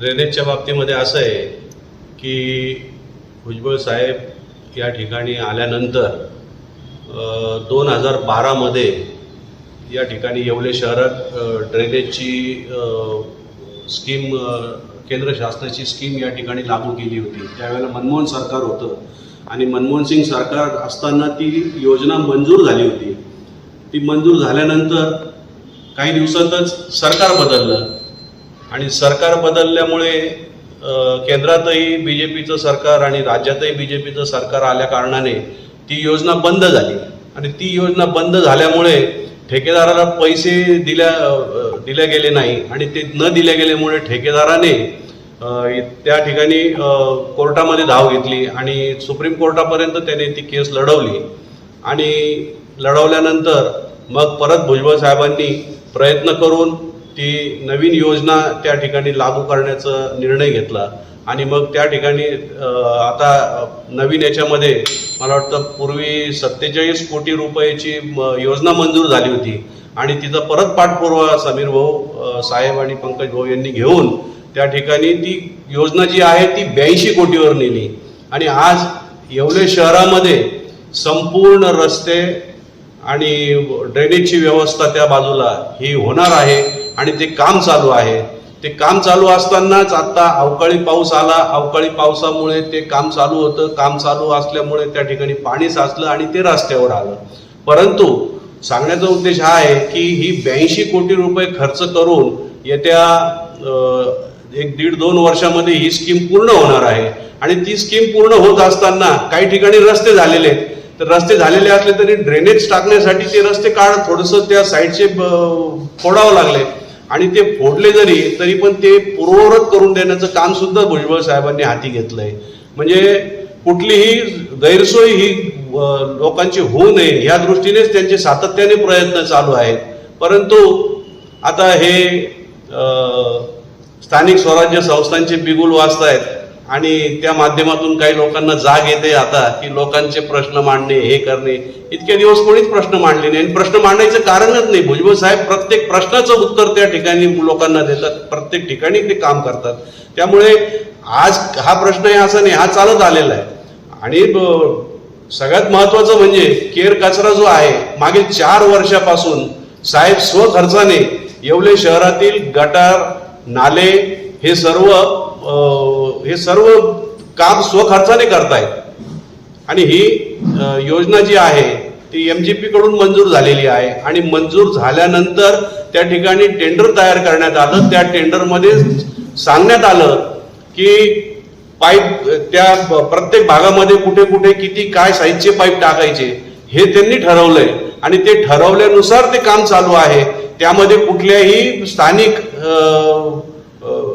ड्रेनेजच्या बाबतीमध्ये असं आहे की भुजबळ साहेब या ठिकाणी आल्यानंतर दोन हजार बारामध्ये या ठिकाणी येवले शहरात ड्रेनेजची स्कीम केंद्र शासनाची स्कीम या ठिकाणी लागू केली होती. त्यावेळेला मनमोहन सरकार होतं आणि मनमोहन सिंग सरकार असताना ती योजना मंजूर झाली होती. ती मंजूर झाल्यानंतर काही दिवसातच सरकार बदललं. आणि सरकार बदलल्यामुळे केंद्रातही बी जे पीचं सरकार आणि राज्यातही बी जे पीचं सरकार आल्या कारणाने ती योजना बंद झाली. आणि ती योजना बंद झाल्यामुळे ठेकेदाराला पैसे दिल्या दिले गेले नाही आणि ते न दिले गेल्यामुळे ठेकेदाराने त्या ठिकाणी कोर्टामध्ये धाव घेतली आणि सुप्रीम कोर्टापर्यंत त्याने ती केस लढवली. आणि लढवल्यानंतर मग परत भुजबळ साहेबांनी प्रयत्न करून ती नवीन योजना त्या ठिकाणी लागू करण्याचा निर्णय घेतला. आणि मग त्या ठिकाणी आता नवीन याच्यामध्ये मला वाटतं पूर्वी सत्तेचाळीस कोटी रुपयाची म- योजना मंजूर झाली होती. आणि तिचा परत पाठपुरावा समीर भाऊ साहेब आणि पंकज भाऊ यांनी घेऊन त्या ठिकाणी ती योजना जी आहे ती ब्याऐंशी कोटीवर नेली. आणि आज येवले शहरामध्ये संपूर्ण रस्ते आणि ड्रेनेजची व्यवस्था त्या बाजूला ही होणार आहे. आणि ते काम चालू आहे. ते काम चालू असतानाच आता अवकाळी पाऊस आला. अवकाळी पावसामुळे ते काम चालू होतं. काम चालू असल्यामुळे त्या ठिकाणी पाणी साचलं आणि ते रस्त्यावर आलं. परंतु सांगण्याचा उद्देश हा आहे की ही ब्याऐंशी कोटी रुपये खर्च करून येत्या एक दीड दोन वर्षामध्ये ही स्कीम पूर्ण होणार आहे. आणि ती स्कीम पूर्ण होत असताना काही ठिकाणी रस्ते झालेले आहेत. तर रस्ते झालेले असले तरी ड्रेनेज टाकण्यासाठी ते रस्ते काढ थोडंसं त्या साईडचे ब- फोडावं लागले. आणि ते फोडले जरी तरी पण ते पूर्ववत करून देण्याचं काम सुद्धा भुजबळ साहेबांनी हाती घेतलंय. म्हणजे कुठलीही गैरसोय ही लोकांची होऊ नये या दृष्टीनेच त्यांचे सातत्याने प्रयत्न चालू आहेत. परंतु आता हे स्थानिक स्वराज्य संस्थांचे बिगुल वाचतायत आणि त्या माध्यमातून काही लोकांना जाग येते आता की लोकांचे प्रश्न मांडणे हे करणे. इतके दिवस कोणीच प्रश्न मांडले नाही. आणि प्रश्न मांडायचं कारणच नाही. भुजबळ साहेब प्रत्येक प्रश्नाचं उत्तर त्या ठिकाणी लोकांना देतात. प्रत्येक ठिकाणी ते काम करतात. त्यामुळे आज हा प्रश्न आहे असा नाही हा चालत आलेला आहे. आणि सगळ्यात महत्वाचं म्हणजे केर कचरा जो आहे मागील चार वर्षापासून साहेब स्वखर्चाने येवले शहरातील गटार नाले हे सर्व हे सर्व काम स्वखर्चाने करतायत. आणि ही योजना जी आहे ती एम जी पी कडून मंजूर झालेली आहे. आणि मंजूर झाल्यानंतर त्या ठिकाणी टेंडर तयार करण्यात आलं. त्या टेंडरमध्ये सांगण्यात आलं की पाईप त्या प्रत्येक भागामध्ये कुठे कुठे किती काय साईजचे पाईप टाकायचे हे त्यांनी ठरवलंय. आणि ते ठरवल्यानुसार ते काम चालू आहे. त्यामध्ये कुठल्याही स्थानिक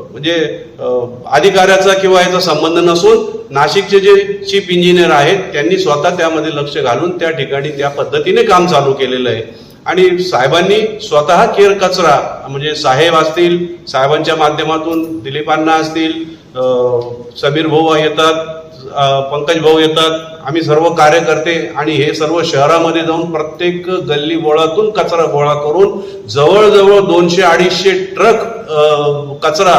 म्हणजे अधिकाऱ्याचा किंवा याचा संबंध नसून नाशिकचे जे चीफ इंजिनियर आहेत त्यांनी स्वतः त्यामध्ये लक्ष घालून त्या ठिकाणी त्या पद्धतीने काम चालू केलेलं आहे. आणि साहेबांनी स्वतः केर कचरा म्हणजे साहेब असतील साहेबांच्या माध्यमातून दिलीपांना असतील समीर भाऊ येतात पंकज भाऊ येतात. आम्ही सर्व कार्यकर्ते आणि हे सर्व शहरामध्ये जाऊन प्रत्येक गल्ली बोळातून कचरा गोळा करून जवळजवळ दोनशे अडीचशे ट्रक कचरा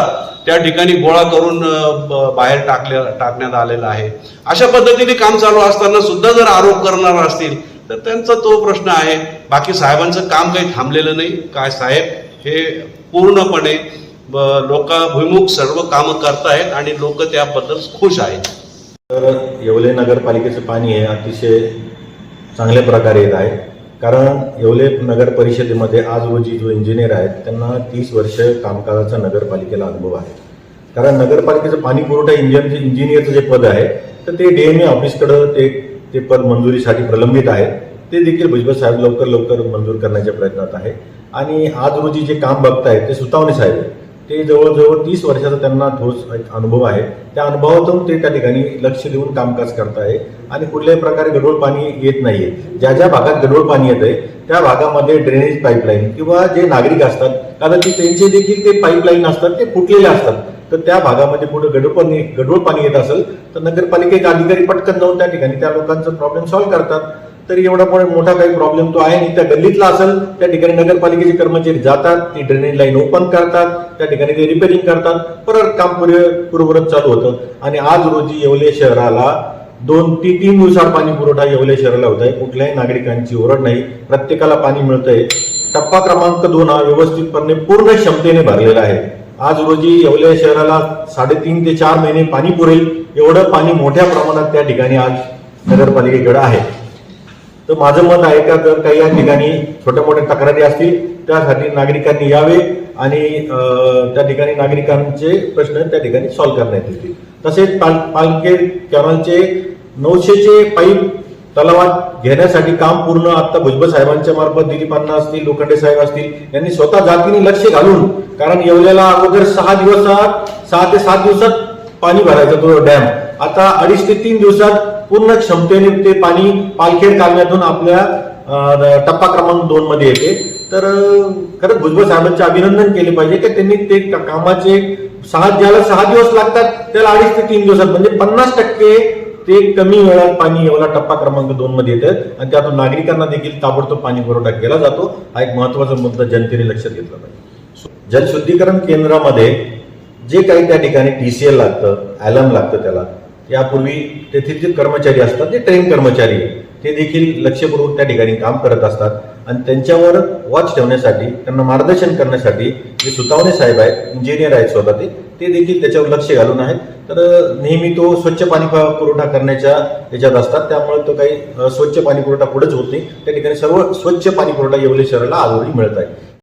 त्या ठिकाणी गोळा करून बाहेर टाकल्या टाकण्यात आलेला आहे. अशा पद्धतीने काम चालू असताना सुद्धा जर आरोप करणार असतील तर त्यांचा तो प्रश्न आहे. बाकी साहेबांचं काम काही थांबलेलं नाही. काय साहेब? हे पूर्णपणे लोकाभिमुख सर्व कामं करतायत आणि लोक त्याबद्दल खुश आहेत. तर येवले नगरपालिकेचं पाणी हे अतिशय चांगल्या प्रकारे येत आहे. कारण येवले नगर परिषदेमध्ये आज रोजी जो इंजिनियर आहेत त्यांना तीस वर्ष कामकाजाचा नगरपालिकेला अनुभव आहे. कारण नगरपालिकेचं पाणी पुरवठा इंजिन इंजिनियरचं जे पद आहे तर ते डीएमए ऑफिसकडं ते ते पद मंजुरीसाठी प्रलंबित आहे. ते देखील भुजबळ साहेब लवकर लवकर मंजूर करण्याच्या प्रयत्नात आहे. आणि आज रोजी जे काम बघतायत ते सुतावणे साहेब ते जवळजवळ तीस वर्षाचा त्यांना ठोस एक अनुभव आहे. त्या अनुभवातून ते त्या ठिकाणी लक्ष देऊन कामकाज करत आहे आणि कुठल्याही प्रकारे गढूळ पाणी येत नाहीये. ज्या ज्या भागात गढूळ पाणी येत आहे त्या भागामध्ये ड्रेनेज पाईपलाईन किंवा जे नागरिक असतात कारण की त्यांचे देखील ते पाईपलाईन असतात ते फुटलेले असतात. तर त्या भागामध्ये कुठं गढूळ पाणी गढूळ पाणी येत असेल तर नगरपालिकेचे अधिकारी पटकन जाऊन त्या ठिकाणी त्या लोकांचा प्रॉब्लेम सॉल्व्ह करतात. तरी एवढा पण मोठा काही प्रॉब्लेम तो आहे. नाही त्या गल्लीतला असेल त्या ठिकाणी नगरपालिकेचे कर्मचारी जातात ती ड्रेनेज लाईन ओपन करतात त्या ठिकाणी ते रिपेरिंग करतात. परत काम पूर्ववत चालू होतं. आणि आज रोजी येवले शहराला दोन ती तीन दिवसात पाणी पुरवठा येवले शहराला होत आहे कुठल्याही नागरिकांची ओरड नाही. प्रत्येकाला पाणी मिळतंय. टप्पा क्रमांक दोन हा व्यवस्थितपणे पूर्ण क्षमतेने भरलेला आहे. आज रोजी येवले शहराला साडेतीन ते चार महिने पाणी पुरेल. एवढं पाणी मोठ्या प्रमाणात त्या ठिकाणी आज नगरपालिकेकडे आहे. तर माझं मत आहे का जर काही या ठिकाणी छोट्या मोठ्या तक्रारी असतील त्यासाठी नागरिकांनी यावे आणि त्या ठिकाणी नागरिकांचे प्रश्न त्या ठिकाणी सॉल्व्ह करण्यात येतील. तसेच पाल पालखे कॅनलचे नऊशेचे पाईप तलावात घेण्यासाठी काम पूर्ण आता भुजबळ साहेबांच्या मार्फत दिलीपांना असतील लोखंडे साहेब असतील यांनी स्वतः जातीने लक्ष घालून कारण येवल्याला अगोदर सहा दिवसात सहा ते सात दिवसात पाणी भरायचं तो डॅम. आता अडीच ते तीन दिवसात पूर्ण क्षमतेने ते पाणी पालखेड कालव्यातून आपल्या टप्पा क्रमांक दोन मध्ये येते. तर खरंच भुजबळ साहेबांचे अभिनंदन केले पाहिजे की त्यांनी ते कामाचे सहा ज्याला सहा दिवस लागतात त्याला अडीच ते तीन दिवसात म्हणजे पन्नास टक्के ते कमी वेळात पाणी एवढा टप्पा क्रमांक दोन मध्ये येतात. आणि त्यातून नागरिकांना देखील ताबडतोब पाणी पुरवठा केला जातो. हा एक महत्त्वाचा मुद्दा जनतेने लक्षात घेतला पाहिजे. जलशुद्धीकरण केंद्रामध्ये जे काही त्या ठिकाणी टी सी एल लागतं अॅलम लागतं त्याला. यापूर्वी तेथील जे कर्मचारी असतात ते ट्रेन कर्मचारी आहे. ते देखील लक्षपूर्वक त्या ठिकाणी काम करत असतात. आणि त्यांच्यावर वॉच ठेवण्यासाठी त्यांना मार्गदर्शन करण्यासाठी जे सुतावणे साहेब आहेत इंजिनियर आहेत स्वतः ते ते देखील त्याच्यावर लक्ष घालून आहेत. तर नेहमी तो स्वच्छ पाणी पुरवठा करण्याच्या याच्यात असतात. त्यामुळे तो काही स्वच्छ पाणी पुरवठा पुढेच होत नाही. त्या ठिकाणी सर्व स्वच्छ पाणी पुरवठा येवले शहराला आजही मिळत आहे.